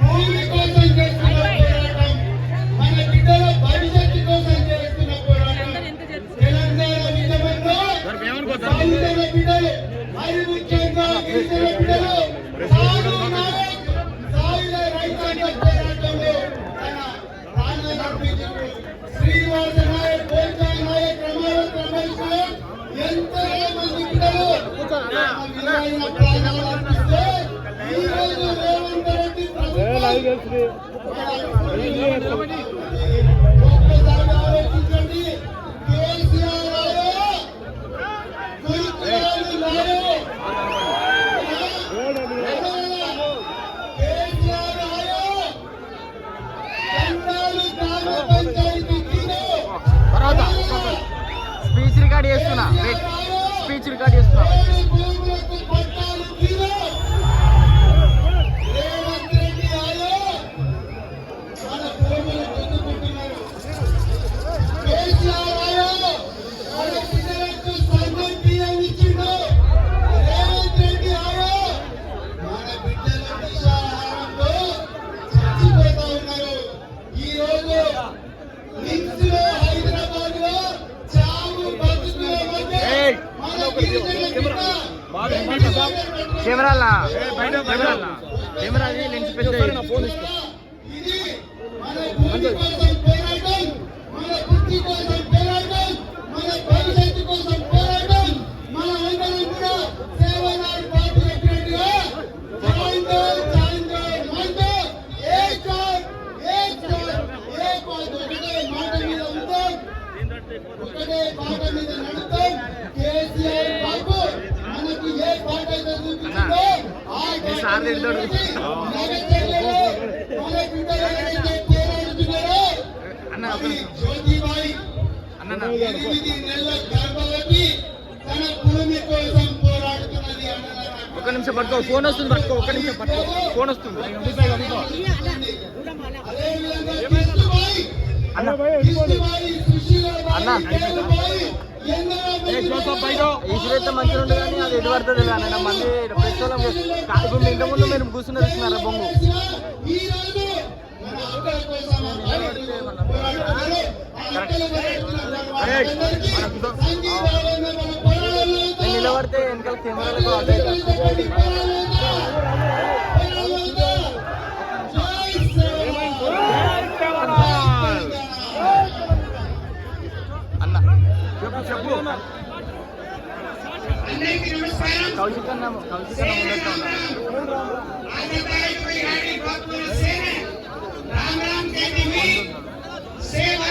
భూమి కోసం చేస్తున్న పోరాటం మన బిడ్డల భవిష్యత్తు కోసం చేస్తున్న పోరాటం తెలంగాణ ఉద్యమంలో బహుజన బిడ్డలు. మరి ముఖ్యంగా గిరిజన బిడ్డలు సాగు సాయుధ రైతాంగ పోరాటంలో తన ప్రాణాలు అర్పించారు శ్రీనివాస నాయక్ గోల్చా నాయక్ రమారత్ రమేష్ ఎంతో మంది బిడ్డలు ప్రాణాలు స్పీచ్ రికార్డ్ చేస్తున్నా. స్పీచ్ రికార్డ్ చేస్తున్నా. కెమెరాలా కెమెరాలా కెమెరాది లెన్స్ పెద్ద ఇది ఒకటే మాట మీద నడుస్తాం. కేసీఆర్ బాబు మనకి ఏ పాట అయితే చూపించిందో ఆ ఒక నిమిషం. జ్యోతిబాయి. అన్న అన్న. ఎనిమిది నెలల గర్భవతి తన భూమి కోసం పోరాడుతున్నది అన్నదాన్ని ఒక నిమిషం పట్టుకో ఫోన్ వస్తుంది పట్టుకో ఒక నిమిషం పట్టుకో ఫోన్ వస్తుంది. అదేవిధంగా అన్న. మంది ఈశ్వరైతే మంచిగా ఉండు కానీ అది ఎటు పడుతుంది అన్న మంది ప్రెస్ వాళ్ళం ఇప్పుడు మీ ముందు మీరు కూర్చుని ఇస్తున్నారా బొంగు ఈ రోజు మన చెప్పు చెప్పు